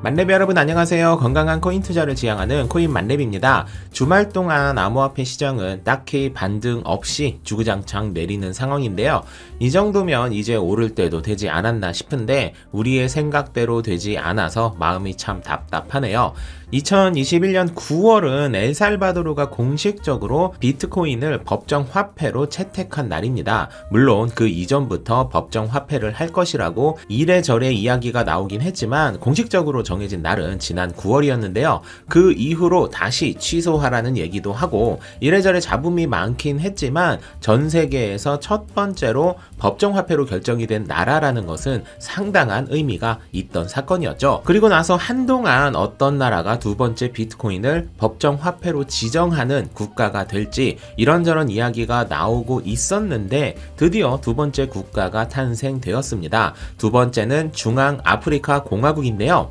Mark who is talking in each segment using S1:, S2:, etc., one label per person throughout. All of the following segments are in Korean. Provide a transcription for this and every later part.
S1: 만렙 여러분 안녕하세요. 건강한 코인 투자를 지향하는 코인 만렙입니다. 주말 동안 암호화폐 시장은 딱히 반등 없이 주구장창 내리는 상황인데요. 이 정도면 이제 오를 때도 되지 않았나 싶은데 우리의 생각대로 되지 않아서 마음이 참 답답하네요. 2021년 9월은 엘살바도르가 공식적으로 비트코인을 법정 화폐로 채택한 날입니다. 물론 그 이전부터 법정 화폐를 할 것이라고 이래저래 이야기가 나오긴 했지만 공식적으로 정해진 날은 지난 9월이었는데요. 그 이후로 다시 취소하라는 얘기도 하고 이래저래 잡음이 많긴 했지만 전 세계에서 첫 번째로 법정 화폐로 결정이 된 나라라는 것은 상당한 의미가 있던 사건이었죠. 그리고 나서 한동안 어떤 나라가 두 번째 비트코인을 법정 화폐로 지정하는 국가가 될지 이런저런 이야기가 나오고 있었는데 드디어 두 번째 국가가 탄생되었습니다. 두 번째는 중앙 아프리카 공화국인데요.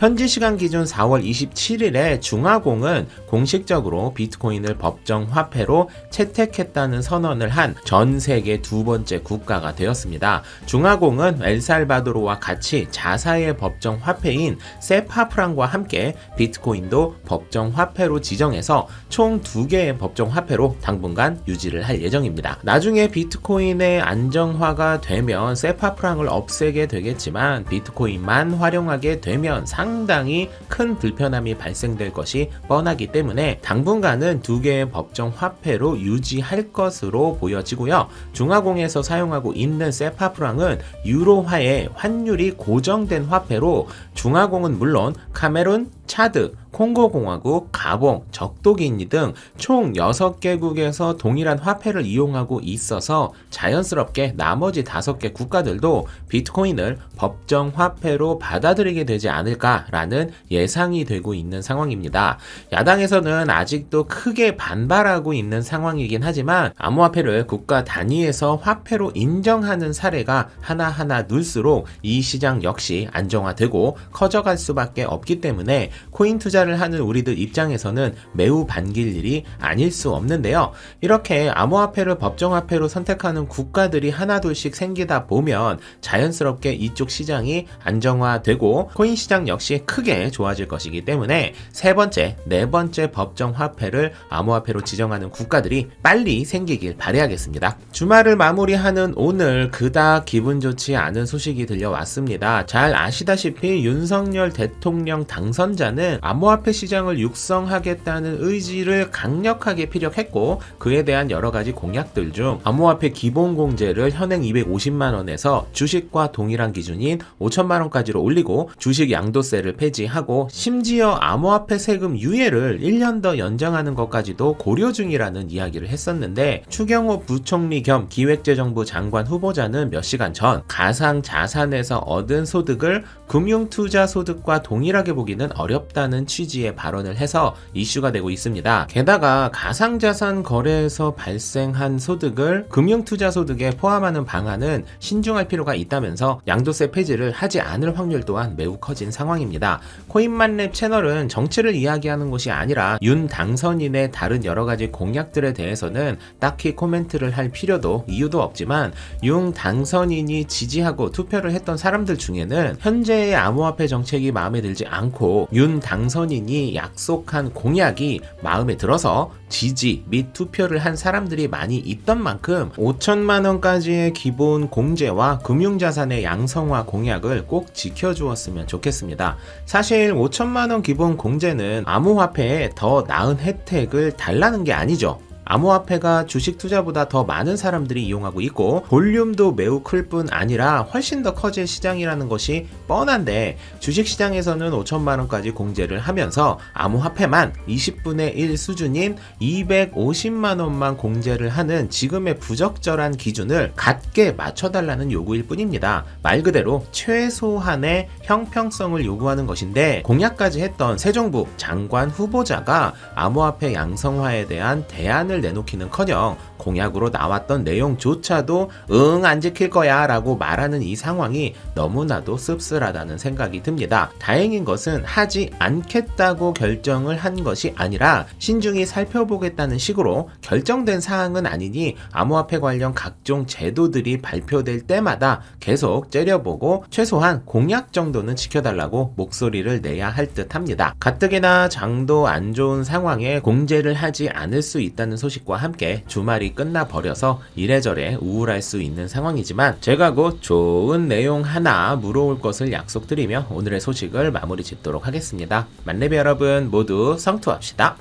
S1: 현지 시간 기준 4월 27일에 중화공은 공식적으로 비트코인을 법정 화폐로 채택했다는 선언을 한 전 세계 두 번째 국가가 되었습니다. 중화공은 엘살바도르와 같이 자사의 법정 화폐인 세파프랑과 함께 비트코인도 법정 화폐로 지정해서 총 두 개의 법정 화폐로 당분간 유지를 할 예정입니다. 나중에 비트코인의 안정화가 되면 세파프랑을 없애게 되겠지만 비트코인만 활용하게 되면 상 당히 큰 불편함이 발생될 것이 뻔하기 때문에 당분간은 두 개의 법정 화폐로 유지할 것으로 보여지고요. 중화공에서 사용하고 있는 세파프랑은 유로화의 환율이 고정된 화폐로 중화공은 물론 카메룬, 차드, 콩고공화국, 가봉, 적도기니 등 총 6개국에서 동일한 화폐를 이용하고 있어서 자연스럽게 나머지 5개 국가들도 비트코인을 법정 화폐로 받아들이게 되지 않을까라는 예상이 되고 있는 상황입니다. 야당에서는 아직도 크게 반발하고 있는 상황이긴 하지만 암호화폐를 국가 단위에서 화폐로 인정하는 사례가 하나하나 늘수록 이 시장 역시 안정화되고 커져갈 수밖에 없기 때문에 코인 투자 를 하는 우리들 입장에서는 매우 반길 일이 아닐 수 없는데요. 이렇게 암호화폐를 법정화폐로 선택하는 국가들이 하나둘씩 생기다 보면 자연스럽게 이쪽 시장이 안정화되고 코인 시장 역시 크게 좋아질 것이기 때문에 세 번째, 네 번째 법정화폐를 암호화폐로 지정하는 국가들이 빨리 생기길 바라야겠습니다. 주말을 마무리하는 오늘 그닥 기분 좋지 않은 소식이 들려왔습니다. 잘 아시다시피 윤석열 대통령 당선자는 암호 화폐 시장을 육성하겠다는 의지를 강력하게 피력했고 그에 대한 여러 가지 공약들 중 암호화폐 기본 공제를 현행 250만 원에서 주식과 동일한 기준인 5천만 원까지로 올리고 주식 양도세를 폐지하고 심지어 암호화폐 세금 유예를 1년 더 연장하는 것까지도 고려 중이라는 이야기를 했었는데 추경호 부총리 겸 기획재정부 장관 후보자는 몇 시간 전 가상 자산에서 얻은 소득을 금융투자 소득과 동일하게 보기는 어렵다는 취지 의 발언을 해서 이슈가 되고 있습니다. 게다가 가상자산 거래에서 발생한 소득을 금융투자 소득에 포함하는 방안은 신중할 필요가 있다면서 양도세 폐지를 하지 않을 확률 또한 매우 커진 상황입니다. 코인만렙 채널은 정치를 이야기하는 곳이 아니라 윤 당선인의 다른 여러 가지 공약들에 대해서는 딱히 코멘트를 할 필요도 이유도 없지만 윤 당선인이 지지하고 투표를 했던 사람들 중에는 현재의 암호화폐 정책이 마음에 들지 않고 윤 당선인 이 약속한 공약이 마음에 들어서 지지 및 투표를 한 사람들이 많이 있던 만큼 5천만 원까지의 기본 공제와 금융자산의 양성화 공약을 꼭 지켜주었으면 좋겠습니다. 사실 5천만 원 기본 공제는 암호화폐에 더 나은 혜택을 달라는 게 아니죠. 암호화폐가 주식 투자보다 더 많은 사람들이 이용하고 있고 볼륨도 매우 클 뿐 아니라 훨씬 더 커질 시장이라는 것이 뻔한데 주식 시장에서는 5천만 원까지 공제를 하면서 암호화폐만 20분의 1 수준인 250만 원만 공제를 하는 지금의 부적절한 기준을 갖게 맞춰달라는 요구일 뿐입니다. 말 그대로 최소한의 형평성을 요구하는 것인데 공약까지 했던 새 정부 장관 후보자가 암호화폐 양성화에 대한 대안을 공약을 내놓기는커녕 공약으로 나왔던 내용조차도 응 안 지킬 거야 라고 말하는 이 상황이 너무나도 씁쓸하다는 생각이 듭니다. 다행인 것은 하지 않겠다고 결정을 한 것이 아니라 신중히 살펴보겠다는 식으로 결정된 사항은 아니니 암호화폐 관련 각종 제도들이 발표될 때마다 계속 째려보고 최소한 공약 정도는 지켜달라고 목소리를 내야 할 듯 합니다. 가뜩이나 장도 안 좋은 상황에 공제를 하지 않을 수 있다는 소식 과 함께 주말이 끝나 버려서 이래저래 우울할 수 있는 상황이지만 제가 곧 좋은 내용 하나 물어올 것을 약속드리며 오늘의 소식을 마무리 짓도록 하겠습니다. 만렙 여러분 모두 성투합시다.